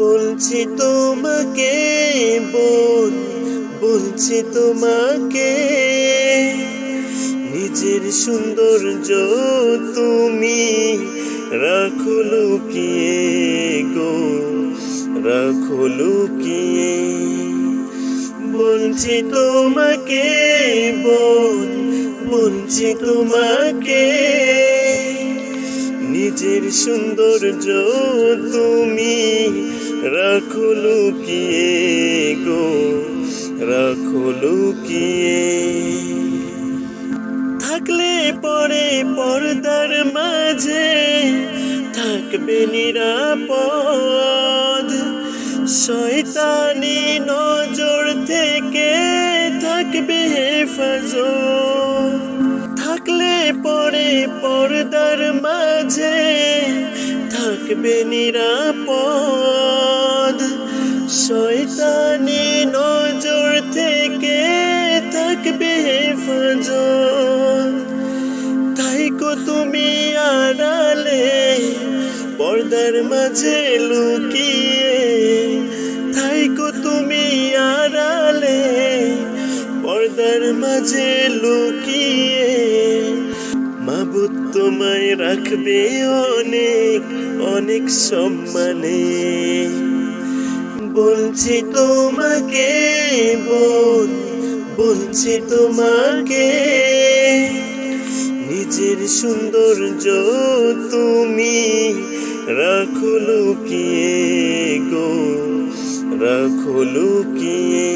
বলছি তোমাকে বোন, বলছি তোমাকে। নিজের সৌন্দর্য তুমি রাখো লুকিয়ে গো, রাখো লুকিয়ে। বলছি তোমাকে বোন, বলছি তোমাকে। নিজের সৌন্দর্য তুমি রাখো লুকিয়ে গো, রাখো লুকিয়ে। থাকলে পরে পর্দার মাঝে থাকবে নিরাপদ। শয়তানি নজর থেকে থাকবে হেফাজত। থাকলে পরে পর্দার মাঝে থাকবে নিরাপদ। শয়তানি নজর থেকে থাকবে হেফাজত। তাই কো তুমি আড়ালে পর্দার মাঝে লুকিয়ে। তাই কো তুমি আড়ালে পর্দার মাঝে লুকিয়ে। মাবুদ তোমায় রাখবে অনেক অনেক সম্মানে। বলছি তোমাকে বোন বলছি তোমাকে। নিজের সৌন্দর্য তুমি রাখো লুকিয়ে গো রাখো লুকিয়ে।